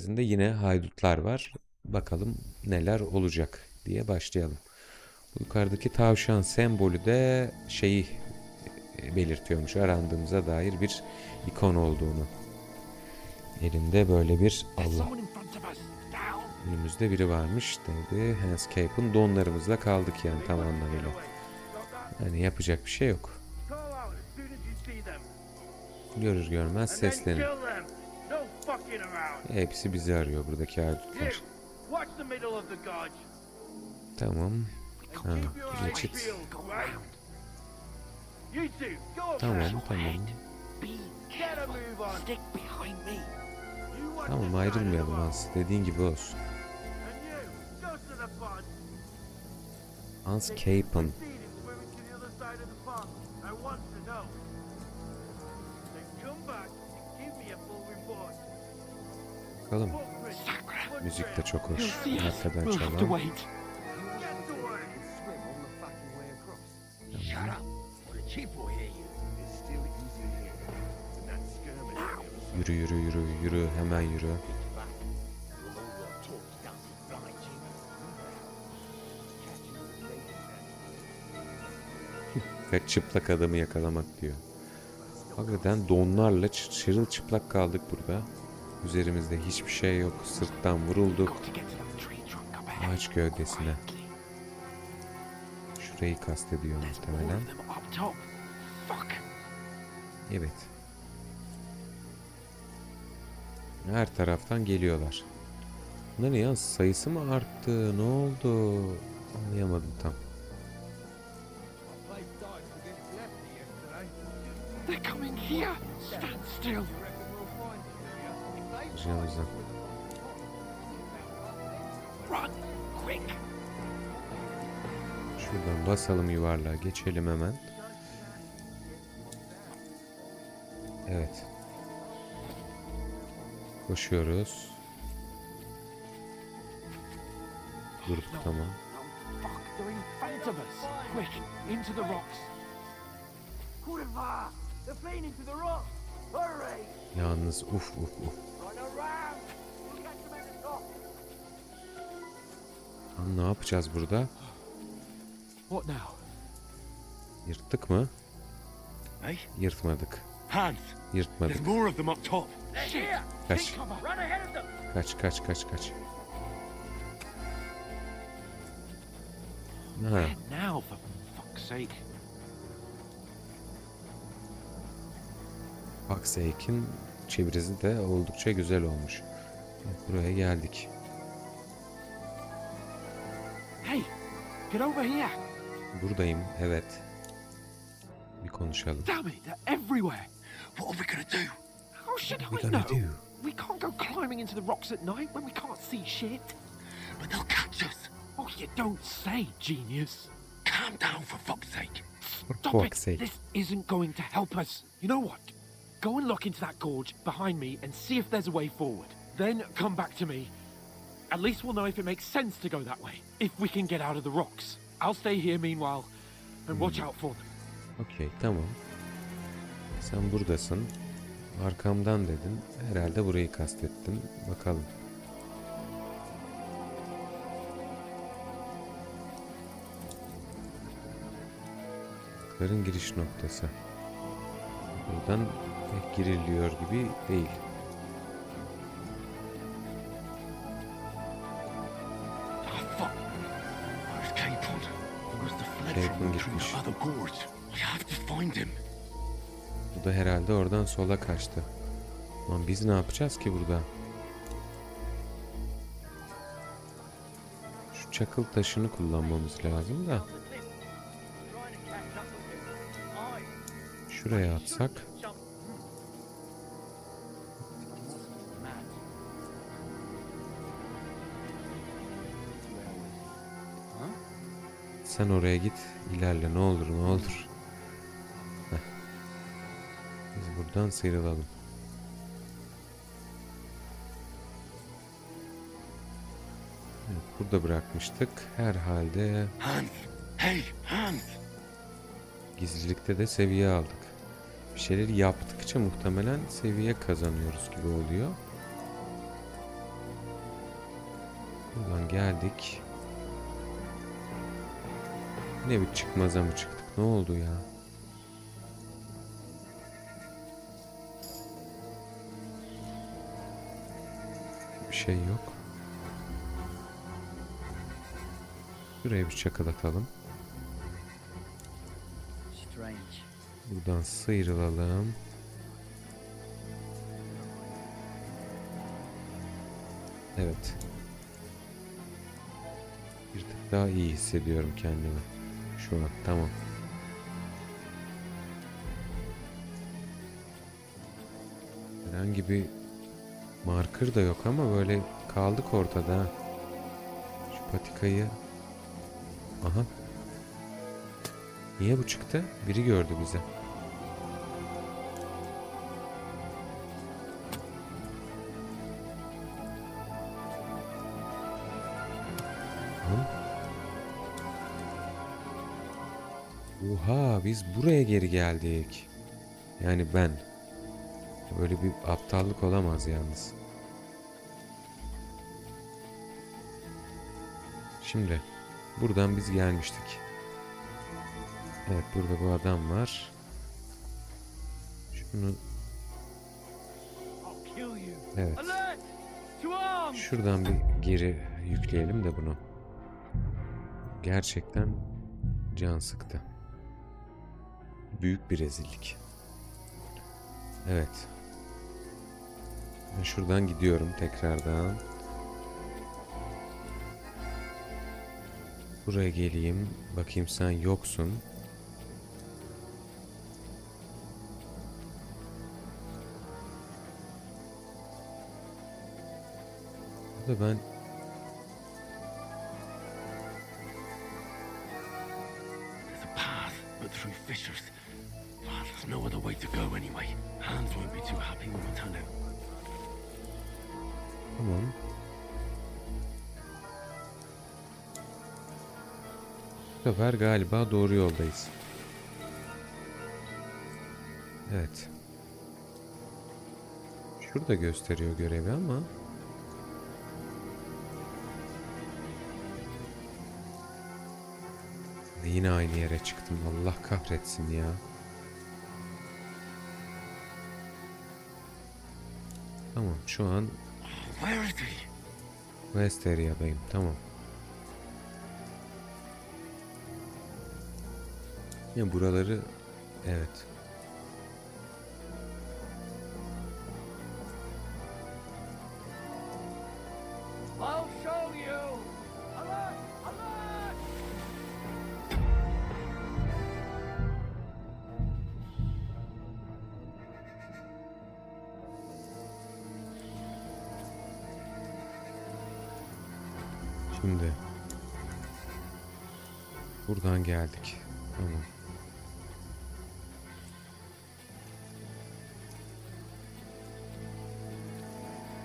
Merkezinde yine haydutlar var. Bakalım neler olacak diye başlayalım. Bu yukarıdaki tavşan sembolü de şeyi e, belirtiyormuş. Arandığımıza dair bir ikon olduğunu. Elinde böyle bir Allah önümüzde biri varmış dedi. Handscape'ın donlarımızla kaldık yani tam anlamıyla. Yani yapacak bir şey yok. Görür görmez seslenin. Hepsi bizi arıyor buradaki haydutlar. Tamam. Ha, geçit. Tamam tamam. Tamam ayrılmayalım. Hans. Dediğin gibi olsun. Hans Capen. Seen him Bakalım. Müzik de çok hoş. Arkadan çalan. Yürü yürü yürü yürü hemen yürü. Ve çıplak adamı yakalamak diyor. Hakikaten donlarla çı- çırılçıplak kaldık burada. Üzerimizde hiçbir şey yok. Sırttan vurulduk. Ağaç gövdesine. Şurayı kastediyor muhtemelen. Evet. Her taraftan geliyorlar. Bunların ya sayısı mı arttı? Ne oldu? Anlayamadım tam. They're coming here. Stand still. Canımızdan. Run. Quick. Şuradan basalım yuvarlığa. Geçelim hemen. Evet. Koşuyoruz. Grup tamam. Yalnız uf uf uf. Lan ne yapacağız burada? What now? Yırttık mı? Hey? Yırtmadık. Hans, Yırtmadık. there's more of them up top. Kaç. Kaç kaç kaç kaç. Ha, now, for fuck's sake. Foxake'in çevirisi de oldukça güzel olmuş. Buraya geldik. Hey, get over here. Buradayım, evet. Bir konuşalım. Damn it, they're everywhere. What are we gonna do? How should are we I know? do? We can't go climbing into the rocks at night when we can't see shit. But they'll catch us. Oh, you don't say, genius. Calm down for fuck's sake. Stop fuck's it. sake. This isn't going to help us. You know what? Go and look into that gorge behind me and see if there's a way forward. Then come back to me. At least we'll know if it makes sense to go that way. If we can get out of the rocks. I'll stay here meanwhile and watch out for them. Okey, tamam. Sen buradasın. Arkamdan dedin. Herhalde burayı kastettin. Bakalım. Karın giriş noktası. Buradan pek giriliyor gibi değil. Through gitmiş. Bu da herhalde oradan sola kaçtı. Lan biz ne yapacağız ki burada? Şu çakıl taşını kullanmamız lazım da. Şuraya atsak. Sen oraya git. ilerle ne olur ne olur. Heh. Biz buradan sıyrılalım. Evet, burada bırakmıştık. Herhalde Hans! Hey, Hans! gizlilikte de seviye aldık. Bir şeyleri yaptıkça muhtemelen seviye kazanıyoruz gibi oluyor. Buradan geldik. Ne bir çıkmaza mı çıktık? Ne oldu ya? Bir şey yok. Şuraya bir çakalatalım. Strange. Buradan sıyrılalım. Evet. Bir tık daha iyi hissediyorum kendimi. Şu an tamam. Herhangi bir marker da yok ama böyle kaldık ortada. Şu patikayı... Aha. Niye bu çıktı? Biri gördü bizi. Oha biz buraya geri geldik. Yani ben. Böyle bir aptallık olamaz yalnız. Şimdi buradan biz gelmiştik. Evet burada bu adam var. Şunu evet. Şuradan bir geri yükleyelim de bunu. Gerçekten can sıktı. Büyük bir rezillik. Evet. Ben şuradan gidiyorum tekrardan. Buraya geleyim. Bakayım sen yoksun. Burada ben path, but through fissures. Ah, there's no other way to go anyway. Hans won't be too happy when we turn out. Tamam. Bu sefer galiba doğru yoldayız. Evet. Şurada gösteriyor görevi ama Yine aynı yere çıktım. Allah kahretsin ya. Tamam şu an? West Area'dayım. Tamam. Ya buraları evet. Buradan geldik. Tamam.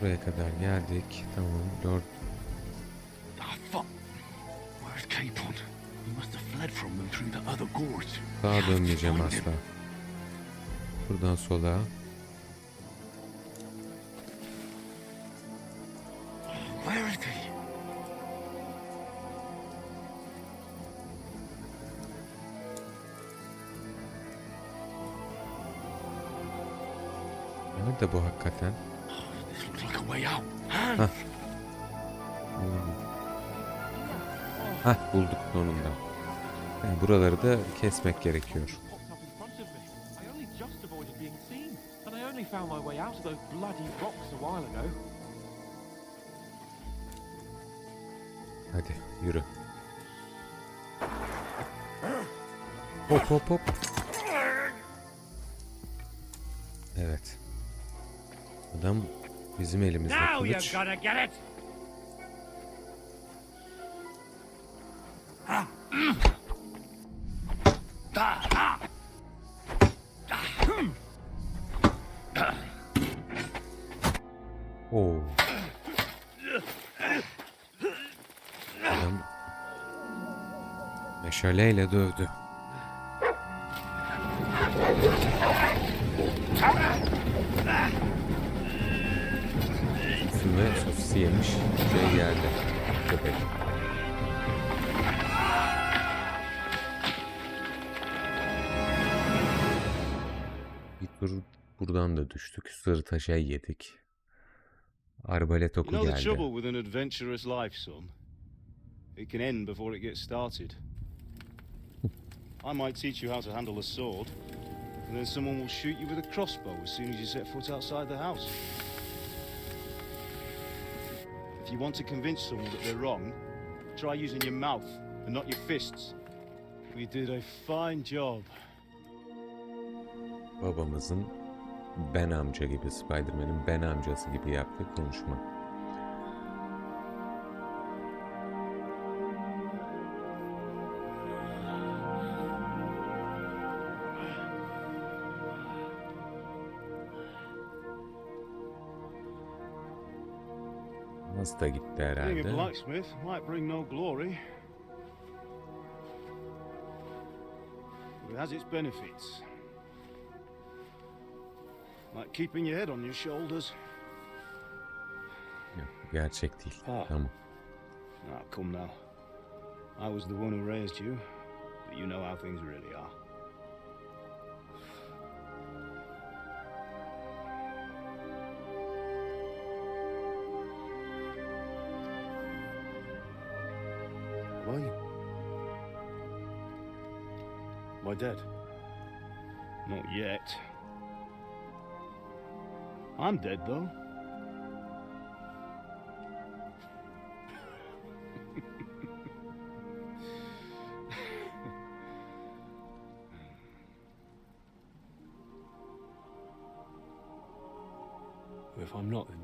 Buraya kadar geldik. Tamam. Lord fuck. Where's Capon? He must have fled from them through the other gorge. We sağa dönmeyeceğim asla. Buradan sola. Nerede bu hakikaten? Hah bulduk sonunda. Yani buraları da kesmek gerekiyor. Hadi yürü. Hop hop hop. Evet. Adam bizim elimizde kılıç. Oo. Adam meşaleyle dövdü. Buradan da düştük. Sırta şey yedik. Arbalet You oku know the geldi. trouble with an adventurous life, son? It can end before it gets started. I might teach you how to handle a sword, and then someone will shoot you with a crossbow as soon as you set foot outside the house. If you want to convince someone that they're wrong, try using your mouth and not your fists. We did a fine job. Babamızın Ben amca gibi, Spider-Man'in Ben amcası gibi yaptığı konuşma. Da gitti herhalde. it has its benefits. Like keeping your head on your shoulders. Yok, gerçek değil. Ah. Tamam. Ah, come now. I was the one who raised you, but you know how things really are. Why? Am I dead? Not yet. I'm dead, though. If I'm not, then.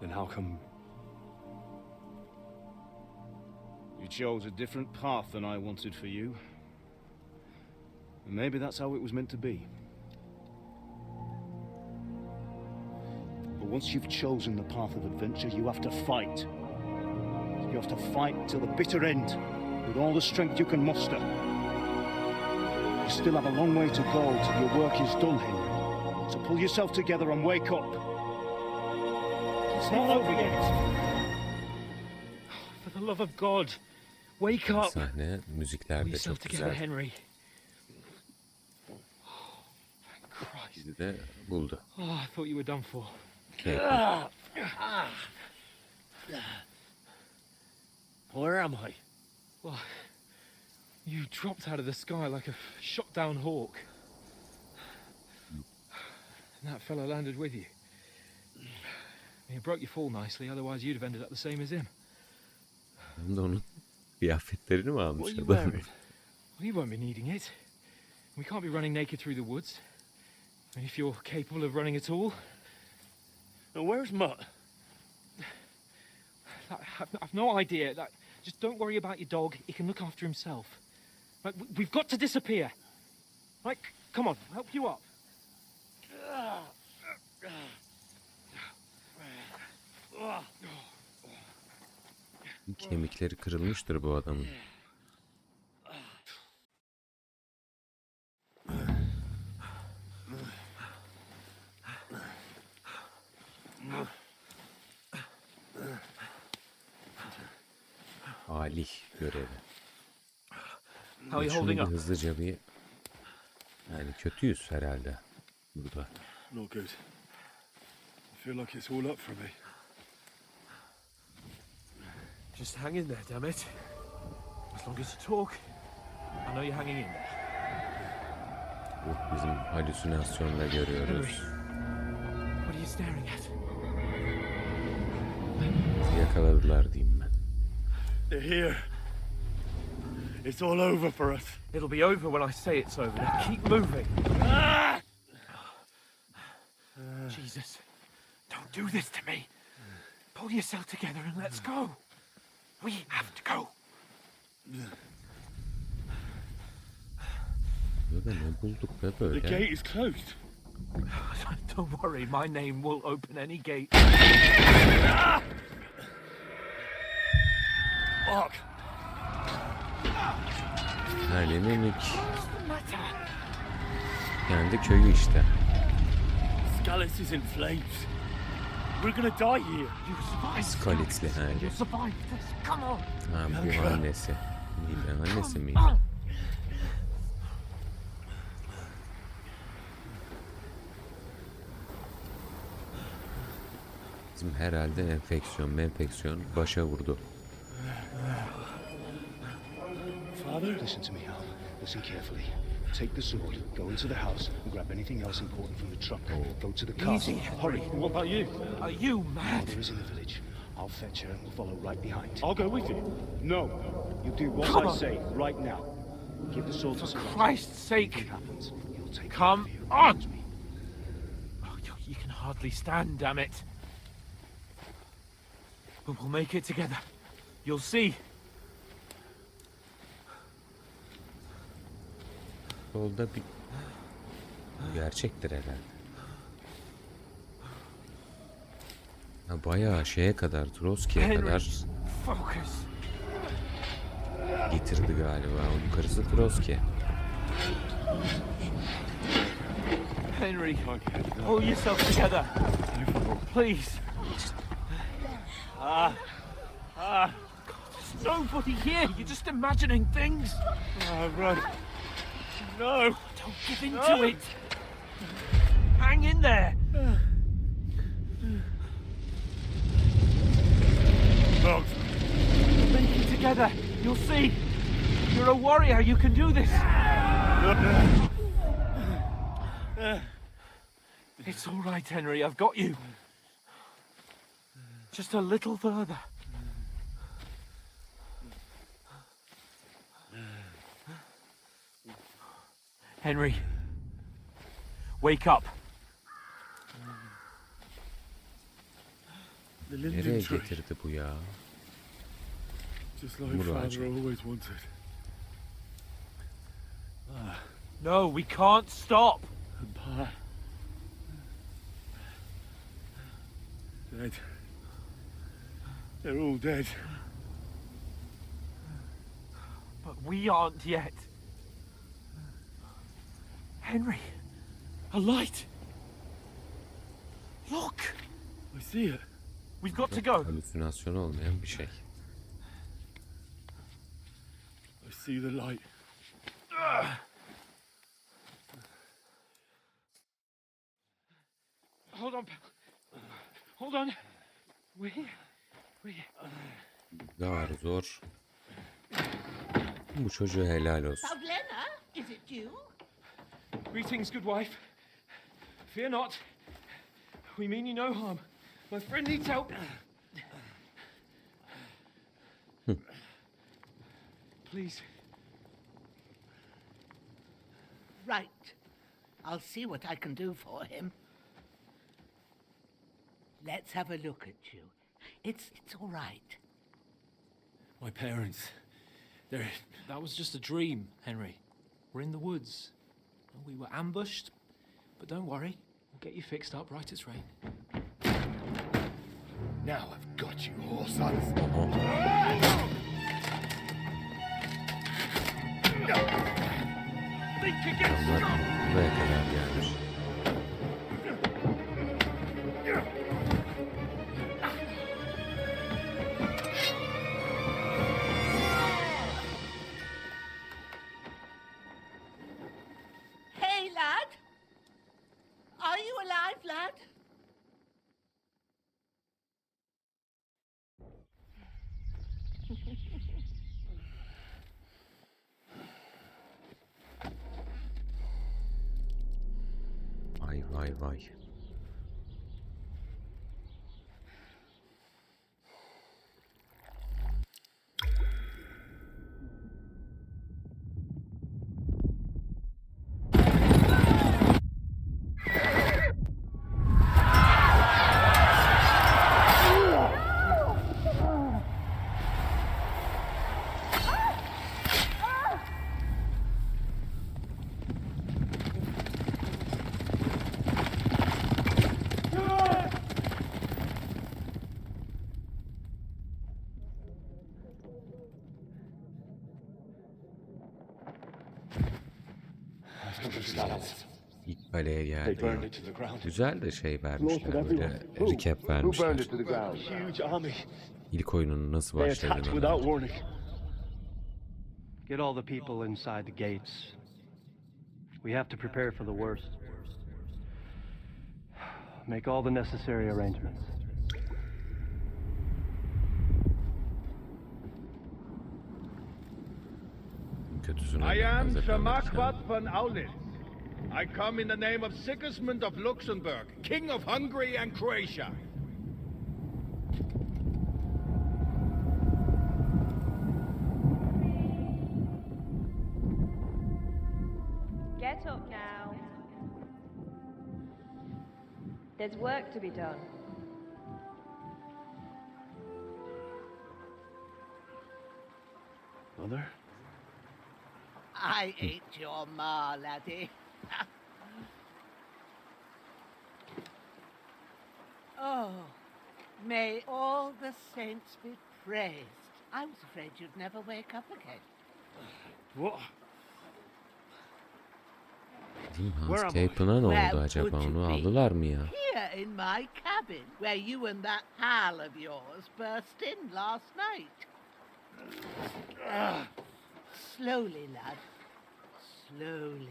Then how come. You chose a different path than I wanted for you. And maybe that's how it was meant to be. Once you've chosen the path of adventure, you have to fight. You have to fight till the bitter end, with all the strength you can muster. You still have a long way to go till your work is done, Henry. So pull yourself together and wake up. It's not over yet. For the love of God, wake up. Sahne, müzikler Pull de yourself çok together, güzel. Henry. Oh, Christ. Bizi de buldu. Oh, I thought you were done for. Keyifli. Where am I? Well, you dropped out of the sky like a shot down hawk. And that fellow landed with you. You broke your fall nicely, otherwise you'd have ended up the same as him. Hem de onun kıyafetlerini mi almış What are you adam? wearing? Well, you won't be needing it. We can't be running naked through the woods. And if you're capable of running at all, And where's Mutt? I- I've, I've no idea. Like, just don't worry about your dog. He can look after himself. Like, we- we've got to disappear. Like, come on, I'll help you up. Kemikleri kırılmıştır bu adamın. Ali görevi. How are you holding up? hızlıca bir... Yani kötüyüz herhalde burada. Not good. I feel like it's all up for me. Just hang in there, damn it. As long as you talk, I know you're hanging in there. Bu bizim halüsinasyonda görüyoruz. What are you staring at? Yakaladılar diyeyim. They're here. It's all over for us. It'll be over when I say it's over. Now keep moving. Ah. Jesus, don't do this to me. Pull yourself together and let's go. We have to go. Burada ne bulduk be The gate is closed. Don't worry, my name will open any gate. Ah! Fuck. Halinin ilk kendi köyü işte. Scallis is in flames. We're gonna die here. You survived. Skalitli hali. You survived this. Come on. Ha bu annesi. Miydi annesi miydi? Bizim herhalde enfeksiyon enfeksiyon başa vurdu. Father? Listen to me, Al. Listen carefully. Take the sword, go into the house, and grab anything else important from the truck. Go to the castle. Easy, Hurry. What about you? Are you mad? Mother is in the village. I'll fetch her and we'll follow right behind. I'll go with you. No. You do what Come I on. say right now. Give the sword to For Sebastian. Christ's Anything sake. happens, he'll take Come you. on. Me. Oh, you, you can hardly stand, damn it. But we'll make it together. You'll see. Solda bir gerçektir herhalde. Ha, bayağı şeye kadar, Trotsky'ye Henry. kadar getirdi galiba. Onun karısı Trotsky. Henry, pull yourself together. Please. Ah. Ah. There's nobody here. You're just imagining things. Ah, run. No. Don't give in to it. Hang in there. Dogs. We'll make together. You'll see. You're a warrior. You can do this. It's all right, Henry. I've got you. Just a little further. Henry, wake up. The Nereye linden tree. getirdi bu ya? Just like Mur father always wanted. Ah, no, we can't stop. And Pa. Dead. They're all dead. But we aren't yet. Henry, a light. Look, I see it. we've got to go. Halüsinasyon olmayan bir şey. I see the light. Hold on, pal. Hold on. We're here. We're here. Dar zor. Bu çocuğa helal olsun. Pavlena, is it you? Greetings, good wife. Fear not. We mean you no harm. My friend needs help. Please. Right. I'll see what I can do for him. Let's have a look at you. It's it's all right. My parents. They're. That was just a dream, Henry. We're in the woods. We were ambushed, but don't worry. We'll get you fixed up right as rain. Now I've got you, all sons. Adamlar buraya kadar gelmiş. Kaleye geldi. They burned ya. it to the ground. Güzel de şey vermişler böyle recap vermişler. it to the ground? Huge army. İlk oyunun nasıl They attacked başladığını. without warning. Get all the people inside the gates. We have to prepare for the worst. Make all the necessary arrangements. Kötüsünü I am Sir. Marquardt von Aulitz. I come in the name of Sigismund of Luxembourg, King of Hungary and Croatia. Get up now. There's work to be done. Mother? I ain't your ma, laddie. oh, may all the saints be praised. I was afraid you'd never wake up again. What? Bizim Where Hans am I? Capen'a ne Where oldu acaba? would you Onu be? aldılar mı ya? Here in my cabin, where you and that pal of yours burst in last night. Slowly, lad. Slowly.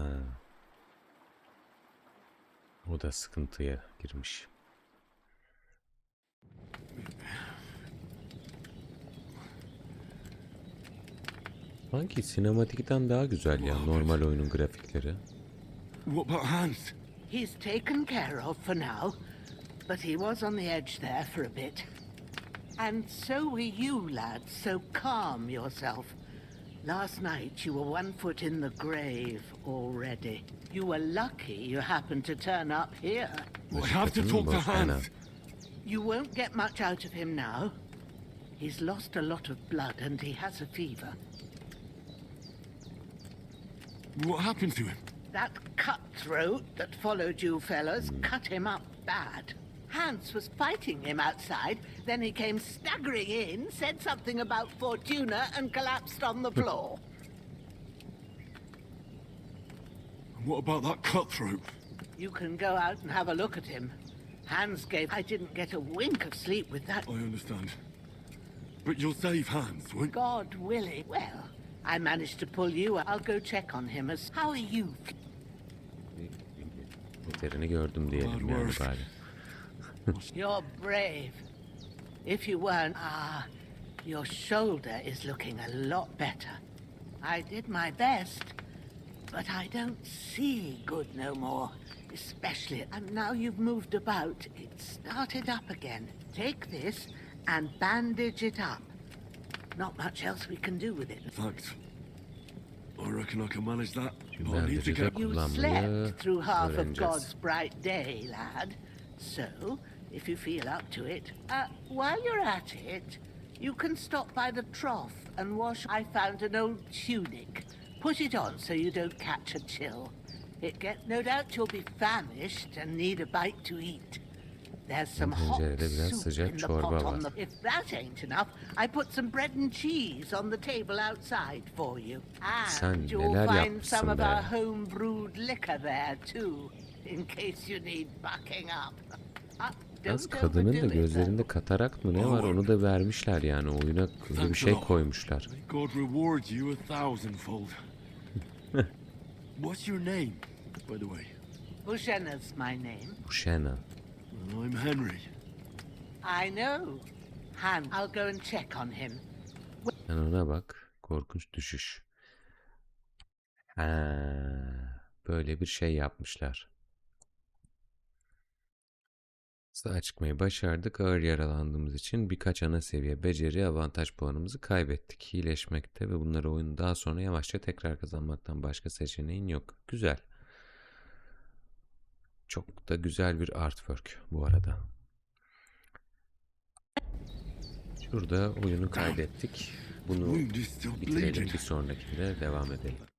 Ha. O da sıkıntıya girmiş. Sanki sinematikten daha güzel ya normal oyunun grafikleri. What about Hans? He's taken care of for now, but he was on the edge there for a bit. And so were you, lad, so calm yourself. Last night you were one foot in the grave already. You were lucky you happened to turn up here. I have to talk to boş aynen. Hans. You won't get much out of him now. He's lost a lot of blood and he has a fever. What happened to him? That cutthroat that followed you fellas cut him up bad. Hans was fighting him outside, then he came staggering in, said something about Fortuna, and collapsed on the floor. And what about that cutthroat? You can go out and have a look at him. Hans gave. I didn't get a wink of sleep with that. I understand. But you'll save Hans, won't God willing. Well, I managed to pull you. I'll go check on him. As how are you? Yeterini gördüm diyelim Hard yani bari. You're brave. If you weren't, ah, your shoulder is looking a lot better. I did my best, but I don't see good no more. Especially, and now you've moved about, it started up again. Take this and bandage it up. Not much else we can do with it. Thanks. I reckon I can manage that. Şu But I need to get... You slept through half of. God's bright day, lad. So, if you feel up to it, uh, while you're at it, you can stop by the trough and wash. I found an old tunic. Put it on so you don't catch a chill. It get no doubt you'll be famished and need a bite to eat. There's some hot Tencerede biraz soup in the pot on the. If that ain't enough, I put some bread and cheese on the table outside for you. Sen And you'll find some of our home brewed liquor there too, in case you need bucking up. Uh, Yalnız kadının da gözlerinde katarak mı ne var onu da vermişler yani oyuna öyle bir şey koymuşlar. What's your name, by the way? Bushena's my name. Bu Şena. Well, I'm Henry. I know. Han, I'll go and check on him. Sen ona bak. Korkunç düşüş. Ha, böyle bir şey yapmışlar. Sağ çıkmayı başardık. Ağır yaralandığımız için birkaç ana seviye beceri avantaj puanımızı kaybettik. İyileşmekte ve bunları oyunu daha sonra yavaşça tekrar kazanmaktan başka seçeneğin yok. Güzel. Çok da güzel bir artwork bu arada. Şurada oyunu kaydettik. Bunu bitirelim. Bir sonrakinde devam edelim.